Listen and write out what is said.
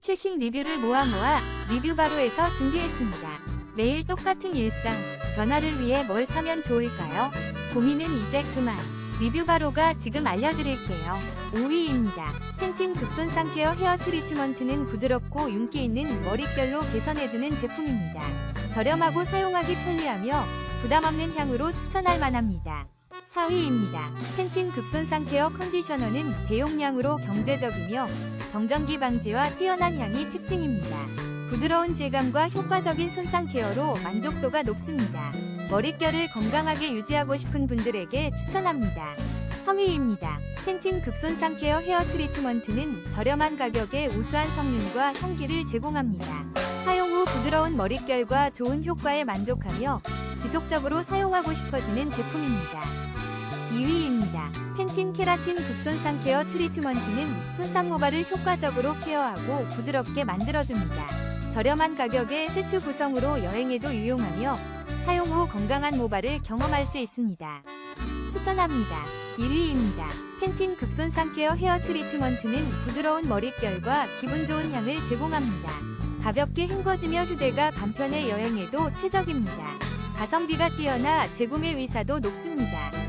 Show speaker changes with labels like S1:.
S1: 최신 리뷰를 모아 모아 리뷰 바로에서 준비했습니다. 매일 똑같은 일상, 변화를 위해 뭘 사면 좋을까요? 고민은 이제 그만. 리뷰 바로가 지금 알려드릴게요. 5위입니다. 팬틴 극손 상 케어 헤어 트리트먼트는 부드럽고 윤기 있는 머릿결로 개선해주는 제품입니다. 저렴하고 사용하기 편리하며 부담 없는 향으로 추천할 만합니다. 4위입니다. 팬틴 극손 상 케어 컨디셔너는 대용량으로 경제적이며 정전기 방지와 뛰어난 향이 특징입니다. 부드러운 질감과 효과적인 손상 케어로 만족도가 높습니다. 머릿결을 건강하게 유지하고 싶은 분들에게 추천합니다. 3위입니다. 팬틴 극손 상 케어 헤어 트리트먼트는 저렴한 가격에 우수한 성능과 향기를 제공합니다. 사용 후 부드러운 머릿결과 좋은 효과에 만족하며 지속적으로 사용하고 싶어지는 제품입니다. 2위입니다. 펜틴 케라틴 극손 상 케어 트리트먼트는 손상 모발을 효과적으로 케어하고 부드럽게 만들어줍니다. 저렴한 가격에 세트 구성으로 여행에도 유용하며 사용 후 건강한 모발을 경험할 수 있습니다. 추천합니다. 1위입니다. 펜틴 극손 상 케어 헤어 트리트먼트는 부드러운 머릿결과 기분 좋은 향을 제공합니다. 가볍게 헹궈지며 휴대가 간편해 여행에도 최적입니다. 가성비가 뛰어나 재구매 의사도 높습니다.